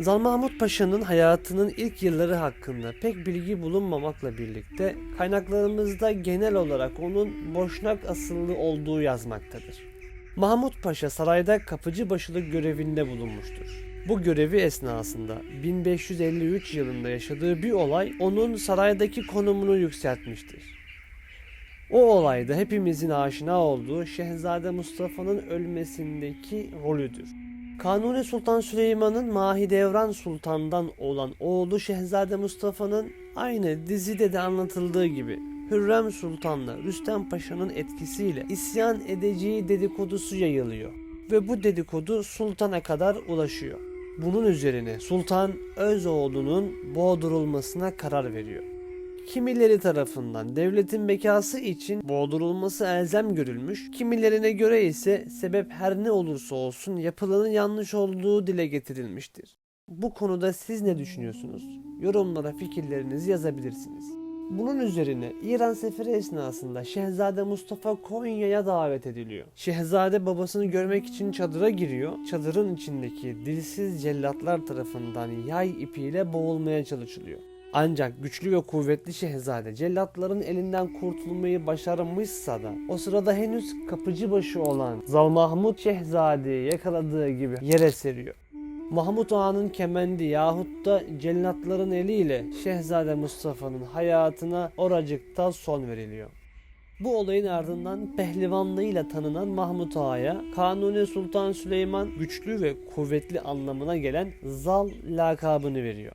Zal Mahmut Paşa'nın hayatının ilk yılları hakkında pek bilgi bulunmamakla birlikte kaynaklarımızda genel olarak onun Boşnak asıllı olduğu yazmaktadır. Mahmut Paşa sarayda kapıcı başılık görevinde bulunmuştur. Bu görevi esnasında 1553 yılında yaşadığı bir olay onun saraydaki konumunu yükseltmiştir. O olayda hepimizin aşina olduğu Şehzade Mustafa'nın ölmesindeki rolüdür. Kanuni Sultan Süleyman'ın Mahidevran Sultan'dan olan oğlu Şehzade Mustafa'nın aynı dizide de anlatıldığı gibi Hürrem Sultan'la Rüstem Paşa'nın etkisiyle isyan edeceği dedikodusu yayılıyor ve bu dedikodu sultana kadar ulaşıyor. Bunun üzerine sultan öz oğlunun boğdurulmasına karar veriyor. Kimileri tarafından devletin bekası için boğdurulması elzem görülmüş, kimilerine göre ise sebep her ne olursa olsun yapılanın yanlış olduğu dile getirilmiştir. Bu konuda siz ne düşünüyorsunuz? Yorumlara fikirlerinizi yazabilirsiniz. Bunun üzerine İran seferi esnasında Şehzade Mustafa Konya'ya davet ediliyor. Şehzade babasını görmek için çadıra giriyor. Çadırın içindeki dilsiz cellatlar tarafından yay ipiyle boğulmaya çalışılıyor. Ancak güçlü ve kuvvetli şehzade cellatların elinden kurtulmayı başarmışsa da o sırada henüz kapıcı başı olan Zal Mahmut Şehzade'yi yakaladığı gibi yere seriyor. Mahmut Ağa'nın kemendi yahut da cellatların eliyle Şehzade Mustafa'nın hayatına oracıkta son veriliyor. Bu olayın ardından pehlivanlığıyla tanınan Mahmut Ağa'ya Kanuni Sultan Süleyman güçlü ve kuvvetli anlamına gelen Zal lakabını veriyor.